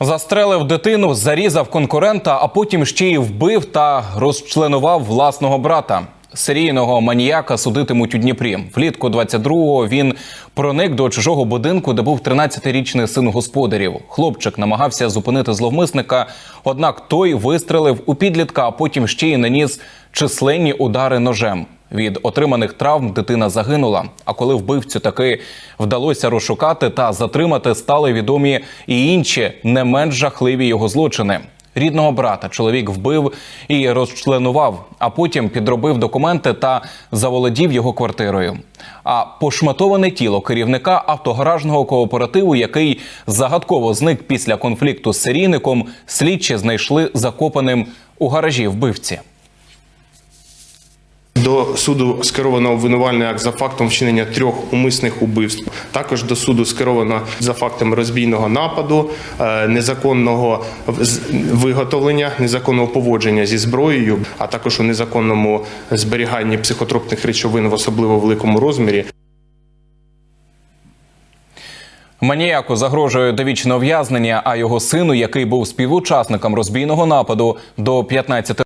Застрелив дитину, зарізав конкурента, а потім ще й вбив та розчленував власного брата. Серійного маніяка судитимуть у Дніпрі. Влітку 22-го він проник до чужого будинку, де був 13-річний син господарів. Хлопчик намагався зупинити зловмисника, однак той вистрелив у підлітка, а потім ще й наніс численні удари ножем. Від отриманих травм дитина загинула. А коли вбивцю таки вдалося розшукати та затримати, стали відомі і інші не менш жахливі його злочини. Рідного брата чоловік вбив і розчленував, а потім підробив документи та заволодів його квартирою. А пошматоване тіло керівника автогаражного кооперативу, який загадково зник після конфлікту з серійником, слідчі знайшли закопаним у гаражі вбивці. До суду скеровано обвинувальний акт за фактом вчинення трьох умисних убивств. Також до суду скеровано за фактом розбійного нападу, е, незаконного виготовлення, незаконного поводження зі зброєю, а також у незаконному зберіганні психотропних речовин в особливо великому розмірі. Маніяку загрожує довічне ув'язнення, а його сину, який був співучасником розбійного нападу, до 15